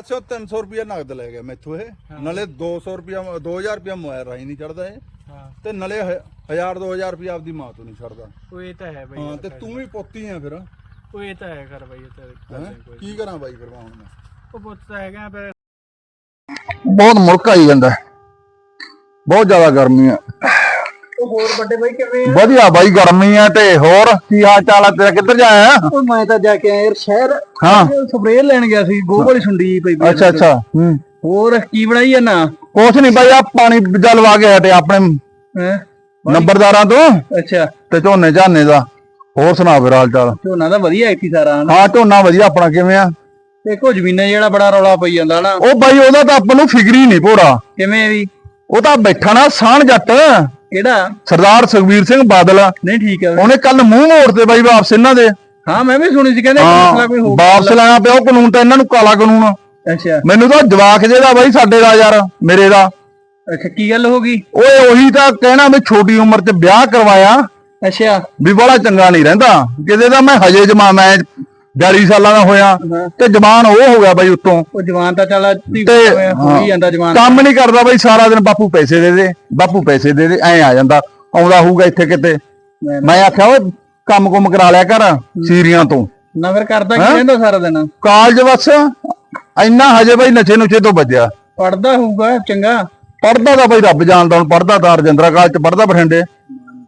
ਅੱਛਾ 300 ਰੁਪਿਆ ਨਗਦ ਲੈ ਗਿਆ ਮੈਥੋਂ ਇਹ। ਨਾਲੇ 200 ਰੁਪਿਆ 2000 ਰੁਪਿਆ ਮੋਬਾਈਲ ਰਾਹੀਂ ਨਹੀਂ ਚੜਦਾ ਇਹ। ਹਾਂ। ਤੇ ਨਾਲੇ 1000 2000 ਰੁਪਿਆ ਆਪਦੀ ਮਾਂ ਤੋਂ ਨਹੀਂ ਛੱਡਦਾ। ਉਹ ਇਹ ਤਾਂ ਹੈ ਬਈ ਹਾਂ ਤੇ ਤੂੰ ਵੀ ਪੁੱਤੀ ਆ ਫਿਰ। ਉਹ ਇਹ ਤਾਂ ਹੈ ਕਰ ਬਈ ਇਹ ਤਾਂ ਹੈਂ? ਕੀ ਕਰਾਂ ਬਾਈ ਫਿਰ ਮੈਂ ਹੁਣ ਮੈਂ? ਉਹ ਪੁੱਤ ਤਾਂ ਹੈਗਾ ਪਰ ਬਹੁਤ ਮੁਲਕ ਆਈ ਜਾਂਦਾ। ਹੈ। ਬਹੁਤ ਜ਼ਿਆਦਾ ਗਰਮੀ ਆ। ਹੋਰ ਵੱਡੇ ਬਈ ਕਿਵੇਂ ਵਧੀਆ ਬਾਈ ਗਰਮੀ ਆ ਤੇ ਹੋਰ ਕੀ ਹਾਲ ਚਾਲ ਆ? ਤੇਰਾ ਕਿੱਧਰ ਜਾਇਆ ਉਹ ਮੈਂ ਤਾਂ ਜਾ ਕੇ ਆਇਆ ਯਾਰ ਸ਼ਹਿਰ। ਹਾਂ। ਸਪਰੇਅ ਲੈਣ ਗਿਆ ਸੀ ਗੋਹ ਵਾਲੀ ਸੁੰਡੀ ਪਈ ਪਈ ਅੱਛਾ ਅੱਛਾ ਹੂੰ। ਹੋਰ ਕੀ ਬਣਾਈ ਆ ਨਾ? ਕੁਛ ਨਹੀਂ ਬਾਈ ਆ ਪਾਣੀ ਜਲਵਾ ਕੇ ਹਟੇ ਆਪਣੇ ਹੈ? ਨੰਬਰਦਾਰਾਂ ਤੋਂ। ਅੱਛਾ। ਤੇ ਝੋਨੇ ਝਾਨੇ ਦਾ। ਹੋਰ ਸੁਣਾ ਫਿਰ ਹਾਲ ਚਾਲ? ਝੋਨਾ ਤਾਂ ਵਧੀਆ ਇੱਥੇ ਸਾਰਾ। ਹਨਾ ਹਾਂ ਝੋਨਾ ਵਧੀਆ ਆਪਣਾ ਕਿਵੇਂ ਆ? ਦੇਖੋ ਜ਼ਮੀਨਾਂ ਜਿਹੜਾ ਬੜਾ ਰੌਲਾ ਪਈ ਜਾਂਦਾ ਨਾ। ਉਹ ਬਾਈ ਉਹਦਾ ਤਾਂ ਆਪਾਂ ਨੂੰ ਫਿਕਰ ਹੀ ਨਹੀਂ ਭੋਰਾ। ਕਿਵੇਂ ਵੀ? ਉਹ ਤਾਂ ਬੈਠਾ ਨਾ ਸਾਣ ਜੱਟ। ਕਿਹੜਾ? ਸਰਦਾਰ ਸੁਖਬੀਰ ਸਿੰਘ ਬਾਦਲ। ਨਹੀਂ ਠੀਕ ਹੈ। ਉਹਨੇ ਕੱਲ ਮੂੰਹ ਮੋੜ ਤੇ ਬਾਈ ਵਾਪਸ ਇਹਨਾਂ ਦੇ। ਹਾਂ ਮੈਂ ਵੀ ਸੁਣੀ ਸੀ ਕਹਿੰਦੇ ਮਸਲਾ ਕੋਈ ਹੋ ਵਾਪਸ ਲੈਣਾ ਪਿਆ ਉਹ ਕਾਨੂੰਨ ਤਾਂ ਇਹਨਾਂ ਨੂੰ ਕਾਲਾ ਕਾਨੂੰਨ। ਆ। ਅੱਛਾ। ਮੈਨੂੰ ਤਾਂ ਜਵਾਕ ਜਿਹਦਾ ਬਾਈ ਸਾਡੇ ਦਾ ਯਾਰ ਮੇਰੇ ਦਾ। ਅੱਛਾ ਕੀ ਗੱਲ ਹੋ ਗਈ? ਓਏ ਉਹੀ ਤਾਂ ਕਹਿਣਾ ਵੀ ਛੋਟੀ ਉਮਰ 'ਚ ਵਿਆਹ ਕਰਵਾਇਆ। ਅੱਛਾ। ਵੀ ਬੜਾ ਚੰਗਾ ਨਹੀਂ ਰਹਿੰਦਾ। ਕਿਤੇ ਦਾ ਮੈਂ ਹਜੇ ਜਮਾ ਮੈਂ 42 ਸਾਲਾਂ ਦਾ ਹੋਇਆ। ਤੇ ਜਵਾਨ ਉਹ ਹੋ ਗਿਆ ਬਾਈ ਉੱਤੋਂ। ਉਹ ਜਵਾਨ ਤਾਂ ਚੱਲ ਹੋ ਹੀ ਜਾਂਦਾ ਜਵਾਨ। ਕੰਮ ਨਹੀਂ ਕਰਦਾ ਬਾਈ ਸਾਰਾ ਦਿਨ ਬਾਪੂ ਪੈਸੇ ਦੇ ਦੇ ਬਾਪੂ ਪੈਸੇ ਦੇ ਦੇ ਐ ਆ ਜਾਂਦਾ। ਆਉਂਦਾ ਹੋਊਗਾ ਇੱਥੇ ਕਿਤੇ। ਮੈਂ- ਆਖਿਆ ਓਏ ਕੰਮ ਕੁਮ ਕਰਾ ਲਿਆ ਕਰ ਸੀਰੀਆਂ ਤੋਂ। ਨਾ ਫਿਰ ਕਰਦਾ ਕੀ? ਰਹਿੰਦਾ ਸਾਰਾ ਦਿਨ? ਕਾਲਜ ਬਸ ਇੰਨਾ ਹਜੇ ਬਾਈ ਨਸ਼ੇ ਨੁਸ਼ੇ ਤੋਂ ਬਚਿਆ ਪੜਦਾ ਹੋਊਗਾ ਚੰਗਾ। ਪੜਦਾ ਤਾਂ ਬਾਈ ਰੱਬ ਜਾਣਦਾ ਹੁਣ ਪੜਦਾ ਤਾਂ ਰਜਿੰਦਰਾ ਕਾਲਜ ਚ ਪੜਦਾ ਬਠਿੰਡੇ।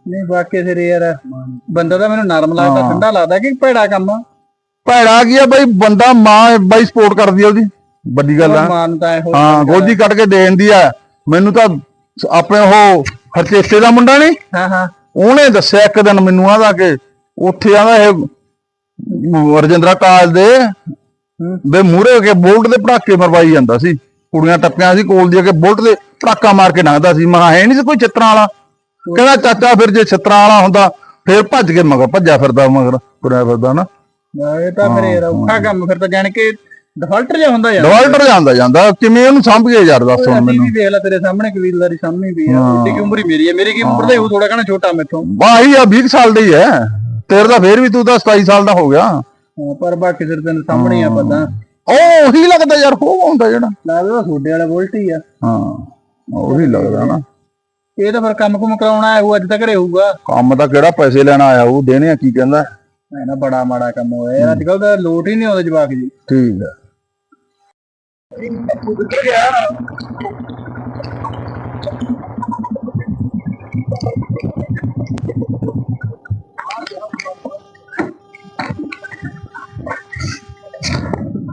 ਨਹੀਂ ਵਾਕਿਆ ਸਿਰ ਯਾਰ ਬੰਦਾ ਤਾਂ ਮੈਨੂੰ ਨਰਮ ਲੱਗਦਾ ਠੰਡਾ ਲੱਗਦਾ ਕਿ ਭੈੜਾ ਕੰਮ ਆ। ਭੈੜਾ ਕੀ ਆ ਬਾਈ ਬੰਦਾ ਮਾਂ ਬਾਈ ਸਪੋਰਟ ਕਰਦੀ ਆ ਉਹਦੀ। ਵੱਡੀ ਗੱਲ ਆ। ਮਾਨਤਾ ਇਹੋ ਹਾਂ ਗੋਦੀ ਕੱਢ ਕੇ ਦੇ ਦਿੰਦੀ ਆ। ਮੈਨੂੰ ਤਾਂ ਆਪਣੇ ਉਹ ਹਰਚੇਤੇ ਦਾ ਮੁੰਡਾ ਨਹੀਂ? ਹਾਂ ਹਾਂ। ਉਹਨੇ ਦੱਸਿਆ ਇੱਕ ਦਿਨ ਮੈਨੂੰ ਆਦਾ ਕਿ ਉੱਥੇ ਆਂਦਾ ਇਹ ਰਜਿੰਦਰਾ ਕਾਲਜ ਦੇ ਵੇ ਮੂਰੇ ਕੇ ਬੋਲਟ ਦੇ ਪਟਾਕੇ ਮਰਵਾਈ ਜਾਂਦਾ ਸੀ। ਕੁੜੀਆਂ ਟੱਪੀਆਂ ਸੀ ਕੋਲ ਦੀ ਕੇ ਬੁਲਟ ਦੇ ਪਟਾਕਾ ਮਾਰ ਕੇ ਲੰਘਦਾ ਸੀ। ਮੈਂ ਕਿਹਾ ਹੈ ਨਹੀਂ ਸੀ ਕੋਈ ਚਿੱਤਰਾਂ ਵਾਲਾ? ਕਹਿੰਦਾ ਚਾਚਾ ਫਿਰ ਜੇ ਚਿੱਤਰਾਂ ਵਾਲਾ ਹੁੰਦਾ ਫਿਰ ਭੱਜ ਕੇ ਮਗਰ ਭੱਜਿਆ ਫਿਰਦਾ ਮਗਰ ਤੁਰਿਆ ਫਿਰਦਾ ਨਾ। ਇਹ ਤਾਂ ਫਿਰ ਯਾਰ ਔਖਾ ਕੰਮ ਫਿਰ ਤਾਂ ਜਾਣ ਕੇ ਡਿਫਾਲਟਰ ਜਿਹਾ ਹੁੰਦਾ ਯਾਰ। ਡਿਵਾਈਡਰ ਜਾਂਦਾ ਜਾਂਦਾ। ਕਿਵੇਂ ਉਹਨੂੰ ਸੰਭ ਕੇ ਯਾਰ ਦੱਸ ਹੁਣ ਅਸੀਂ ਮੈਨੂੰ। ਵੀ ਦੇਖ ਲੈ ਤੇਰੇ ਸਾਹਮਣੇ ਕਬੀਲਦਾਰੀ ਸਾਹਮਣੇ ਵੀ ਆ ਹਾਂ। ਓਡੀ ਕੀ ਉਮਰ ਹੀ ਮੇਰੀ ਹੈ ਮੇਰੀ ਕੀ ਉਮਰ ਦਾ ਉਹ ਥੋੜਾ ਕਹਣਾ ਛੋਟਾ ਮੇਥੋਂ। ਵਾਹੀ ਆ 20 ਸਾਲ ਦਾ ਹੀ ਹੈ ਤੇਰੇ ਦਾ ਫੇਰ ਵੀ ਤੂੰ ਤਾਂ 27 ਸਾਲ ਦਾ ਹੋ ਗਿਆ। ਹਾਂ, ਪਰ ਬਾਕੀ ਸਿਰ ਤੈਨੂੰ ਸਾਹਮਣੇ ਹੀ ਆ ਪਤਾ। ਉਹ ਉਹੀ ਲੱਗਦਾ ਯਾਰ ਉਹ ਹੁੰਦਾ ਜਿਹੜਾ। ਲੱਗਦਾ ਤੁਹਾਡੇ ਵਾਲਾ ਵੋਲਟ ਹੀ ਆ। ਹਾਂ ਉਹੀ ਲੱਗਦਾ ਨਾ। ਇਹ ਤਾਂ ਫਿਰ ਕੰਮ ਕੁਮ ਕਰਾਉਣਾ ਆਇਆ ਉਹ ਅੱਜ ਤੱਕ ਘਰੇ ਹੋਊਗਾ। ਕੰਮ ਤਾਂ ਕਿਹੜਾ ਪੈਸੇ ਲੈਣ ਆਇਆ ਉਹ ਦੇਣੇ ਆ ਕੀ ਕਹਿੰਦਾ? ਐ ਨਾ ਬੜਾ ਮਾੜਾ ਕੰਮ ਹੋਇਆ ਯਾਰ, ਅੱਜ ਕੱਲ ਤਾਂ ਲੋਟ ਹੀ ਨਹੀਂ ਆਉਂਦੇ ਜਵਾਕ ਜੀ ਠੀਕ ਹੈ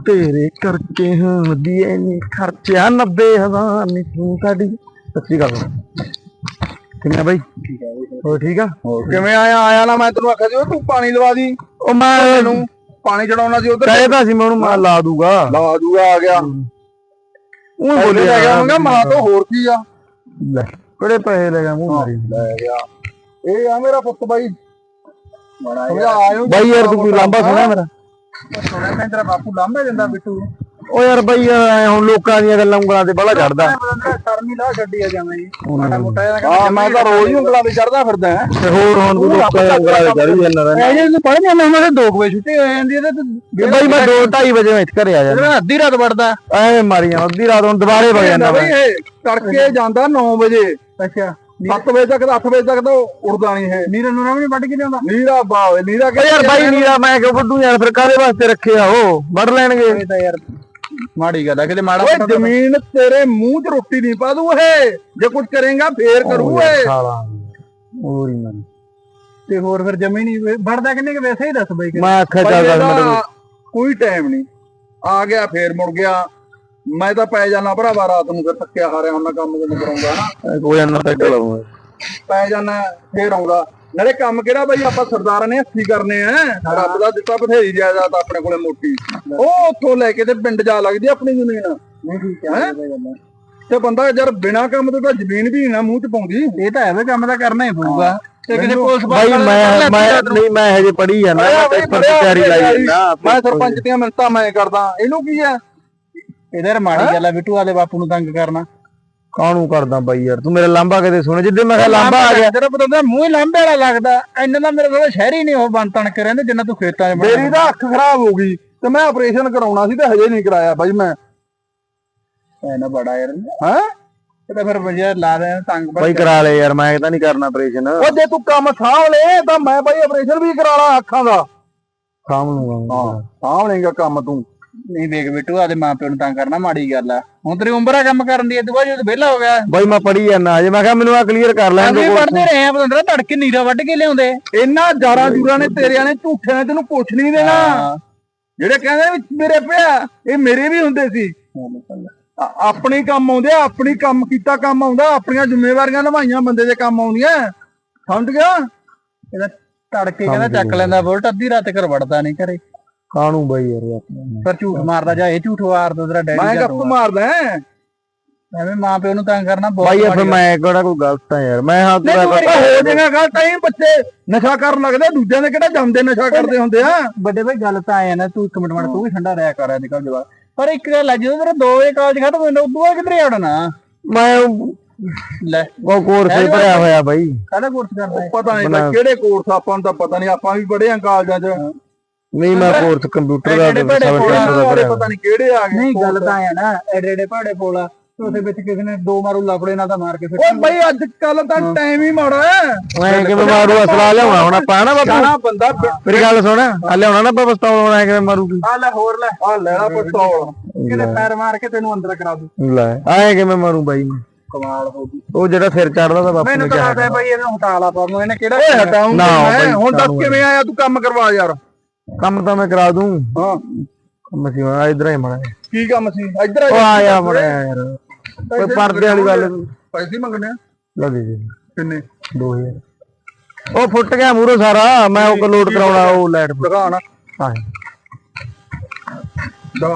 ਤੇਰੇ ਕਰਕੇ ਹਾਂ ਦੀਏ ਨੀ, ਖਰਚਿਆ 90000 ਨੀ ਤੂੰ ਸਾਡੀ ਸੱਚੀ ਗੱਲ ਕਿਵੇਂ ਆ ਬਾਈ? ਠੀਕ ਆ ਹੋਰ। ਠੀਕ ਆ? ਕਿਵੇਂ ਆਇਆ? ਆਇਆ ਨਾ ਮੈਂ ਤੈਨੂੰ ਆਖਿਆ ਸੀ ਉਹ ਤੂੰ ਪਾਣੀ ਲਵਾ ਦੀ। ਉਹ ਮੈਂ ਤੈਨੂੰ ਪਾਣੀ ਚੜਾਉਣਾ ਸੀ ਉਧਰ। ਕਹਿੰਦਾ ਸੀ ਮੈਂ ਉਹਨੂੰ ਮੈਂ ਲਾ ਦੂਗਾ। ਲਾ ਦੂਗਾ ਆ ਗਿਆ। ਉਹ ਬੋਲੇ ਲੈ ਗਿਆ ਮੰਗਾ ਮਾਂ ਤੋਂ ਹੋਰ ਕੀ ਆ? ਲੈ। ਕਿਹੜੇ ਪੈਸੇ ਲੈ ਗਿਆ ਮੂੰਹ ਮਾਰੀ? ਲੈ ਗਿਆ। ਇਹ ਆ ਮੇਰਾ ਪੁੱਤ ਬਾਈ। ਬਾਈ ਯਾਰ ਤੂੰ ਕੋਈ ਲਾਂਬਾ ਸੁਣਿਆ ਮੇਰਾ? ਸੁਣਿਆ ਮੈਂ ਤੇਰਾ ਬਾਪੂ ਲਾਂਭੇ ਦਿੰਦਾ ਬਿੱਟੂ ਓ ਯਾਰ ਬਾਈ ਐ ਹੁਣ ਲੋਕਾਂ ਦੀਆਂ ਗੱਲਾਂ ਉਂਗਲਾਂ ਤੇ ਬੜਾ ਚੜਦਾ। ਸ਼ਰਮੀ ਲਾ ਛੱਡੀ ਆ ਜਾਵੇਂ ਜੀ। ਮਾੜਾ ਮੋਟਾ ਜਿਹਾ ਹਾਂ ਮੈਂ ਤਾਂ ਰੋਜ਼ ਹੀ ਉਂਗਲਾਂ ਤੇ ਚੜਦਾ ਫਿਰਦਾ ਤੇ ਹੋਰ ਹੁਣ ਤੂੰ ਲੋਕਾਂ ਦੀਆਂ ਉਂਗਲਾਂ ਤੇ ਚੜੀ ਜਾਂਦਾ ਰਹਿੰਦਾ। ਐ ਜੇ ਤੂੰ ਪੜ ਜਾਂਦਾ ਉਹਨਾਂ ਦੇ 2 ਵਜੇ ਛੁੱਟੀ ਹੋ ਜਾਂਦੀ ਹੈ ਤੇ ਬਾਈ ਮੈਂ 2:30 ਵਜੇ ਵਿੱਚ ਘਰੇ ਆ ਜਾਂਦਾ। ਤੇਰਾ ਅੱਧੀ ਰਾਤ ਵੜਦਾ। ਐਵੇਂ ਮਾਰੀਆਂ ਅੱਧੀ ਰਾਤ ਨੂੰ ਦੁਬਾਰੇ ਵਗ ਜਾਂਦਾ ਬਈ ਇਹ ਤੜਕੇ ਜਾਂਦਾ 9 ਵਜੇ। ਅੱਛਾ। 7 ਵਜੇ ਤੱਕ 8 ਵਜੇ ਤੱਕ ਤਾਂ ਉੜਦਾ ਨਹੀਂ ਹੈ ਨੀਰਾ ਨੂਰਾ ਵੀ ਵੱਢ ਕੇ ਲਿਆਉਂਦਾ। ਨੀਰਾ ਬਾਵੇ ਨੀਰਾ ਯਾਰ ਬਾਈ ਨੀਰਾ ਮੈਂ ਕਿਉਂ ਵੱਡੂ ਯਾਰ ਫਿਰ ਕਾਹਦੇ ਵਾਸਤੇ ਰੱਖਿਆ ਉਹ? ਵੱਢ ਲੈਣਗੇ। ਤਾਂ ਯਾਰ ਮਾੜੀ ਗੱਲ ਆ ਕਿਤੇ ਮਾੜਾ ਓਏ ਜ਼ਮੀਨ ਤੇਰੇ ਮੂੰਹ 'ਚ ਰੋਟੀ ਨਹੀਂ ਪਾ ਦੂ ਇਹ ਜੇ ਕੁਝ ਕਰੇਗਾ ਫੇਰ ਕਰੂ ਏ ਸਾਲਾ ਹੋਰ ਹੀ ਮੈਂ ਤੇ ਹੋਰ ਫਿਰ ਜਮੀ ਨਹੀਂ ਵੜਦਾ ਕਿੰਨੇ ਕਿ? ਵੈਸੇ ਹੀ ਦੱਸ ਬਈ ਮੈਂ ਆਖਿਆ ਚੱਲ ਗੱਲ ਮੇਰੇ ਕੋਈ ਟਾਈਮ ਨਹੀਂ। ਆ ਗਿਆ ਫੇਰ ਮੁੜ ਗਿਆ। ਮੈਂ ਤਾਂ ਪੈ ਜਾਣਾ ਭਰਾਵਾ ਰਾਤ ਨੂੰ ਫਿਰ ਥੱਕਿਆ ਹਾਰਿਆ ਹੁਣ ਮੈਂ ਕੰਮ ਕਰਾਉਂਗਾ ਨਾ ਕੋਈ ਜਾਂਦਾ ਤਾਂ ਚਲਾਉਂਗਾ ਪੈ ਜਾਣਾ ਫੇਰ ਆਉਂਦਾ। ਨਾਲੇ ਕੰਮ ਕਿਹੜਾ ਬਈ ਆਪਾਂ ਸਰਦਾਰਾਂ ਨੇ ਹੱਥੀ ਕਰਨੇ ਆ। ਰੱਬ ਦਾ ਦਿੱਤਾ ਬਥੇਰੀ ਜਾਇਦਾਦ ਆਪਣੇ ਕੋਲੇ ਮੋਟੀ। ਉਹ ਉੱਥੋਂ ਲੈ ਕੇ ਤੇ ਪਿੰਡ ਜਾ ਲੱਗਦੀ ਆ ਆਪਣੀ ਜ਼ਮੀਨ। ਨਹੀਂ ਠੀਕ ਹੈ? ਤੇ ਬੰਦਾ ਯਾਰ ਬਿਨਾ ਕੰਮ ਤੋਂ ਤਾਂ ਜ਼ਮੀਨ ਵੀ ਨੀ ਨਾ ਮੂੰਹ 'ਚ ਪਾਉਂਦੀ। ਇਹ ਤਾਂ ਐਵੇਂ ਕੰਮ ਤਾਂ ਕਰਨਾ ਹੀ ਪਊਗਾ। ਤੇ ਕਿਤੇ ਮੈਨੂੰ- ਪੁਲਿਸ ਬਾਈ ਮੈਂ ਮੈਂ ਨਹੀਂ ਮੈਂ ਹਜੇ ਪੜੀ ਜਾਂਦਾ ਮੈਂ ਬਈ ਪੇਪਰ ਦੀ ਤਿਆਰੀ ਲਾਈ ਜਾਂਦਾ ਮੈਂ ਸਰਪੰਚ ਦੀਆਂ ਮਿੰਤਾਂ ਮੈਂ ਕਰਦਾ। ਇਹਨੂੰ ਕੀ ਆ? ਇਹਦੇ ਮਾੜੀ ਗੱਲ ਆ ਬਿੱਟੂ ਆਲੇ ਬਾਪੂ ਨੂੰ ਤੰਗ ਕਰਨਾ। ਕਾਹਨੂੰ ਕਰਦਾ ਬਾਈ ਯਾਰ? ਤੂੰ ਮੇਰੇ ਲਾਂਬਾ ਕਦੇ ਸੁਣ ਜਿੱਦੇ ਮੈਂ ਕਿਹਾ ਲਾਂਬਾ ਆ ਗਿਆ। ਤੇਰਾ ਪਤਾ ਮੂੰਹ ਹੀ ਲਾਂਬੇ ਵਾਲਾ ਲੱਗਦਾ। ਇੰਨਾ ਦਾ ਮੇਰੇ ਕੋਲ ਸ਼ਹਿਰੀ ਨਹੀਂ ਉਹ ਬੰਦ ਤਣ ਕੇ ਰਹਿੰਦੇ ਜਿੰਨਾ ਤੂੰ ਖੇਤਾਂ 'ਚ ਬਣਾ ਮੇਰੀ ਤਾਂ ਅੱਖ ਖਰਾਬ ਹੋ ਗਈ ਤੇ ਮੈਂ ਆਪਰੇਸ਼ਨ ਕਰਾਉਣਾ ਸੀ ਤੇ ਹਜੇ ਨਹੀਂ ਕਰਾਇਆ ਬਾਈ ਮੈਂ। ਐ ਨਾ ਬੜਾ ਯਾਰ। ਹੈ? ਇਹ ਤਾਂ ਫਿਰ ਵਧੀਆ ਲਾ ਦੇ ਤੰਗ ਪਰ ਬਾਈ ਕਰਾ। ਲੈ ਯਾਰ ਮੈਂ ਤਾਂ ਨਹੀਂ ਕਰਨਾ ਆਪਰੇਸ਼ਨ ਉਹ ਜੇ ਤੂੰ ਕੰਮ ਸਾਂਭ ਲੈ ਤਾਂ ਮੈਂ ਬਾਈ ਆਪਰੇਸ਼ਨ ਵੀ ਕਰਾ ਲਾਂ ਅੱਖਾਂ ਦਾ। ਸਾਂਭ ਲੂੰਗਾ। ਹਾਂ ਸਾਂਭ ਲੇਗਾ ਕੰਮ ਤੂੰ। ਨਹੀਂ ਦੇਖ ਬਿੱਟੂ ਆਦੇ ਮਾਂ ਪਿਓ ਨੂੰ ਤੰਗ ਕਰਨਾ ਮਾੜੀ ਗੱਲ ਆ। ਹੁਣ ਤੇਰੀ ਉਮਰ ਆ ਕੰਮ ਕਰਨ ਦੀ ਇਹ ਤੋਂ ਬਾਅਦ ਜਦੋਂ ਵਿਹਲਾ ਹੋ ਗਿਆ। ਬਾਈ ਮੈਂ ਪੜੀ ਜਾਂਦਾ ਅਜੇ ਮੈਂ ਕਿਹਾ ਮੈਨੂੰ ਆ ਕਲੀਅਰ ਕਰ ਲੈਣ ਅਸੀਂ ਪੜਦੇ ਰਹੇ ਆ ਬੰਦਰਾ ਤੜਕੇ ਨੀਰਾ ਵੱਢ ਕੇ ਲਿਆਉਂਦੇ। ਇਹਨਾਂ ਜਾਰਾਂ ਜੂਰਾਂ ਨੇ ਤੇਰਿਆਂ ਨੇ ਝੂਠਿਆਂ ਨੇ ਤੈਨੂੰ ਕੁਛ ਨਹੀਂ ਦੇਣਾ। ਜਿਹੜੇ ਕਹਿੰਦੇ ਵੀ ਮੇਰੇ ਪਿਆ ਇਹ ਮੇਰੇ ਵੀ ਹੁੰਦੇ ਸੀ। ਆ- ਆਪਣੇ ਕੰਮ ਆਉਂਦੇ ਆ ਆਪਣੀ ਕੰਮ ਕੀਤਾ ਕੰਮ ਆਉਂਦਾ ਆਪਣੀਆਂ ਜ਼ਿੰਮੇਵਾਰੀਆਂ ਨਿਭਾਈਆਂ ਬੰਦੇ ਦੇ ਕੰਮ ਆਉਂਦੀਆਂ। ਸਮਝ ਗਿਆ? ਇਹਦਾ ਤੜਕੇ ਕਹਿੰਦਾ ਚੱਕ ਲੈਂਦਾ ਬੁਲਟ ਅੱਧੀ ਰਾਤ ਘਰ ਵੜਦਾ ਨਹੀਂ ਘਰੇ। ਕਾਣੂ ਬਾਈ ਯਾਰ ਆਪਣੇ। ਪਰ ਝੂਠ ਮਾਰਦਾ ਜਾ ਇਹ ਝੂਠ ਮਾਰਦਾ ਤੇਰਾ ਮੈਂ ਡੈਡੀ। ਗੱਪ ਮਾਰਦਾ। ਐਵੇਂ ਮਾਂ ਪਿਓ ਨੂੰ ਤੰਗ ਕਰਨਾ ਬਹੁਤ ਬਾਈ ਫਿਰ ਮੈਂ ਕਿਹੜਾ ਕੋਈ ਗਲਤ ਆ ਯਾਰ? ਮੈਂ ਹਾਂ ਨਹੀਂ ਤੂੰ ਤੂੰ ਹੋ ਜਾਏਗਾ ਗੱਲ ਤਾਂ ਹੀ ਬੱਚੇ ਨਸ਼ਾ ਕਰਨ ਲੱਗਦੇ ਦੂਜਿਆਂ ਦੇ ਕਿਹੜਾ ਜੰਮਦੇ ਨਸ਼ਾ ਕਰਦੇ ਹੁੰਦੇ ਆ? ਵੱਡੇ ਭਾਈ ਗੱਲ ਤਾਂ ਆਇਆ ਨਾ ਤੂੰ ਇੱਕ ਮਿੰਟ ਮਿੰਟ ਤੂੰ ਵੀ ਠੰਡਾ ਰਿਹਾ ਕਰ ਨਿਕਲ ਜਵਾ ਪਰ ਇੱਕ ਗੱਲ ਆ ਜਦੋਂ ਤੇਰਾ 2 ਵਜੇ ਕਾਲਜ ਖਤਮ ਹੁੰਦਾ ਉਦੋਂ ਬਾਅਦ ਕਿੱਧਰੇ ਆਉਣਾ? ਮੈਂ ਲੈ। ਉਹ ਕੋਰਸ ਹੀ ਭਰਿਆ ਹੋਇਆ ਬਾਈ। ਕਾਹਦਾ ਕੋਰਸ ਕਰਦਾ ਪਤਾ ਨਹੀਂ ਕਿਹੜੇ ਕੋਰਸ ਆਪਾਂ ਨੂੰ ਤਾਂ ਪਤਾ ਨਹੀਂ ਆਪਾਂ ਵੀ ਪੜ੍ਹੇ ਆਂ ਕਾਲਜਾਂ 'ਚ। ਨਹੀਂ ਮੈਂ ਕੋਰਸ ਕੰਪਿਊਟਰ ਦਾ ਤੇ ਭੜੇ ਪਤਾ ਨਹੀਂ ਕਿਹੜੇ ਆ ਗਏ ਨਹੀਂ ਗੱਲ ਤਾਂ ਆਇਆ ਨਾ ਐਡੇ ਐਡੇ ਪਹਾੜੇ ਪੋਲਾ ਉਹਦੇ ਵਿੱਚ ਕਿਸੇ ਨੇ ਦੋ ਮਾਰੂ ਲਾਪੜੇ ਨਾਲ ਤਾਂ ਮਾਰ ਕੇ ਓਏ ਬਈ ਅੱਜ ਕੱਲ ਤਾਂ ਟਾਈਮ ਹੀ ਮਾੜਾ ਹੈ ਮੈਂ ਕਿਵੇਂ ਮਾਰੂ ਅਸਲਾ ਲਿਆਉਣਾ ਹੁਣ ਆਪਾਂ ਨਾ ਬਾਪੂ? ਜਾਣਾ ਬੰਦਾ ਮੇਰੀ ਗੱਲ ਸੁਣ ਆ ਲਿਆਉਣਾ ਨਾ ਆਪਾਂ ਪਿਸਤੌਲ ਆਉਣਾ ਕਿਵੇਂ ਮਾਰੂਗੀ? ਆ ਲੈ ਹੋਰ ਲੈ ਆ ਲੈਣਾ ਪਿਸਤੌਲ। ਕਿਤੇ ਪੈਰ ਮਾਰ ਕੇ ਤੈਨੂੰ ਅੰਦਰ ਕਰਾ ਦੂ। ਲੈ ਆਏ ਕਿਵੇਂ ਮਾਰੂ ਬਾਈ ਮੈਂ? ਕਮਾਲ ਹੋ ਗਈ। ਉਹ ਜਿਹੜਾ ਸਿਰ ਚੜਦਾ ਤਾਂ ਬਾਪੂ ਮੈਨੂੰ ਨੇ ਤਾਂ ਕਿਹਾ ਲੱਗਦਾ ਭਾਈ ਇਹਨੂੰ ਹਟਾ ਲਾ ਪਾ ਇਹਨੇ ਕਿਹੜਾ ਓਏ ਹਟਾਉਂ ਨਾ ਬਈ, ਹੁਣ ਦੱਸ ਕਿਵੇਂ ਆਇਆ ਤੂੰ ਕੰਮ ਕਰਵਾ ਯਾਰ। ਕੰਮ ਤਾਂ ਮੈਂ ਕਰਾ ਦੂੰ। ਹਾਂ। ਕੰਮ ਸੀ ਆ ਇਧਰ ਹੀ ਮੜਾ ਕੀ ਕੰਮ ਸੀ? ਇੱਧਰ ਉਹ ਆਇਆ ਮੜਾ ਯਾਰ। ਕੋਈ ਪਰਦੇ ਵਾਲੀ ਗੱਲ। ਪੈਸੇ ਮੰਗਣੇ ਆ? ਲੈ ਦੇ ਦੇ ਕਿੰਨੇ 2000 ਉਹ ਫੁੱਟ ਗਿਆ ਮੂਰੋ ਸਾਰਾ ਮੈਂ ਉਹ ਲੋਡ ਕਰਾਉਣਾ ਉਹ ਲਾਈਟ ਦਿਖਾਣਾ ਹਾਂ। ਦਾ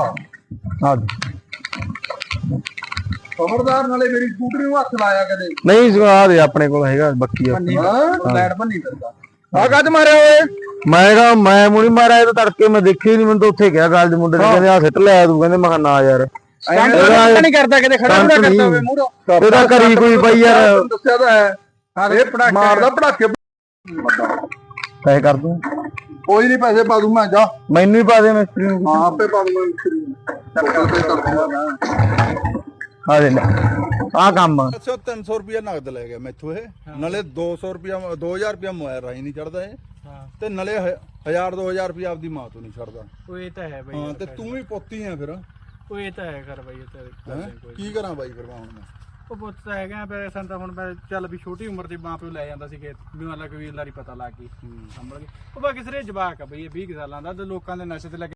ਆ ਖਬਰਦਾਰ ਨਾਲੇ ਮੇਰੀ ਸਕੂਟਰੀ ਨੂੰ ਹੱਥ ਲਾਇਆ ਕਦੇ? ਨਹੀਂ ਸਵਾ ਦੇ ਆਪਣੇ ਕੋਲ ਹੈਗਾ ਬੱਕੀ ਆ। ਹਾਂ। ਲੈਟ ਬੰਨੀ ਫਿਰਦਾ। ਆ ਕੱਜ ਮਾਰਿਆ ਓਏ। ਮੈਂ ਕਿਹਾ ਮੈਂ ਮੁਣੀ ਮਾਰਿਆ ਇਹ ਤਾਂ ਤੜਕੇ ਮੈਂ ਦੇਖਿਆ ਹੀ ਨਹੀਂ ਮੈਨੂੰ ਤਾਂ ਉੱਥੇ ਗਿਆ ਗੱਲ ਦੇ ਮੁੰਡੇ ਨੇ ਕਹਿੰਦੇ ਆ ਸਿੱਟ ਲਿਆ ਤੂੰ ਕਹਿੰਦੇ ਮੈਂ ਕਿਹਾ ਨਾ ਯਾਰ। ਕੰਟ ਨਹੀਂ ਕਰਦਾ ਕਿਤੇ ਖੜਾ ਨਹੀਂ। ਕਰਦਾ ਹੋਵੇ ਮੂਹਰੋਂ। ਇਹਦਾ ਕਰੀ ਕੋਈ ਬਈ ਯਾਰ। ਦੱਸਿਆ ਤਾਂ ਹੈ। ਇਹ ਪੜਾਕੇ ਮਾਰਦਾ ਪੜਾਕੇ ਪੈਸੇ ਕਰ ਦੂੰ। ਕੋਈ ਨਹੀਂ ਪੈਸੇ ਪਾ ਦੂੰ ਮੈਂ ਜਾ। ਮੈਨੂੰ ਹੀ ਪਾ ਦੇ ਮਿਸਤਰੀ ਨੂੰ ਹਾਂ ਆਪੇ ਪਾ ਦੂੰਗਾ ਮਿਸਤਰੀ ਨੂੰ ਚੱਲ ਤੇ ਕਰ ਦੂੰਗਾ ਆ ਦੇ ਲੈ। ਆ ਕੰਮ। ਆ। 300 300 ਰੁਪਿਆ ਨਗਦ ਲੈ ਗਿਆ ਮੈਥੋਂ ਇਹ। ਨਾਲੇ 200 ਰੁਪਿਆ 2000 ਰੁਪਿਆ ਮੋਬਾਈਲ ਰਾਹੀਂ ਨਹੀਂ ਚੜਦਾ ਇਹ। ਤੇ ਨਾਲੇ 1000 2000 ਰੁਪਿਆ ਆਪਦੀ ਮਾਂ ਤੋਂ ਨਹੀਂ ਛੱਡਦਾ। ਉਹ ਇਹ ਤਾਂ ਹੈ ਬਈ ਹਾਂ ਤੇ ਤੂੰ ਵੀ ਪੁੱਤੀ ਆ ਫਿਰ। ਉਹ ਇਹ ਤਾਂ ਹੈ ਕਰ ਬਈ ਇਹ ਤਾਂ ਗੱਲ ਹੈਂ? ਨਹੀਂ ਕੋਈ ਕੀ ਕਰਾਂ ਬਾਈ ਫਿਰ ਮੈਂ ਹੁਣ? ਮੈਂ ਉਹ ਪੁੱਤ ਤਾਂ ਹੈਗਾ ਪਰ ਸਾਨੂੰ ਤਾਂ ਹੁਣ ਮੈਂ ਚੱਲ ਵੀ ਛੋਟੀ ਉਮਰ ਦੇ ਮਾਂ ਪਿਓ ਲੈ ਜਾਂਦਾ ਸੀ ਕਿ ਵੀ ਮਤਲਬ ਕਿ ਵੀ ਲਾਰੀ ਪਤਾ ਲੱਗ ਗਈ। ਸੰਭਲ ਗਈ। ਉਹ ਬਾਕੀ ਸਿਰੇ ਜਵਾਕ ਆ ਬਈ ਇਹ 20 ਕੁ ਸਾਲਾਂ ਦਾ ਤੇ ਲੋਕਾਂ ਦੇ ਨਸ਼ੇ ਤੇ ਲੱਗੇ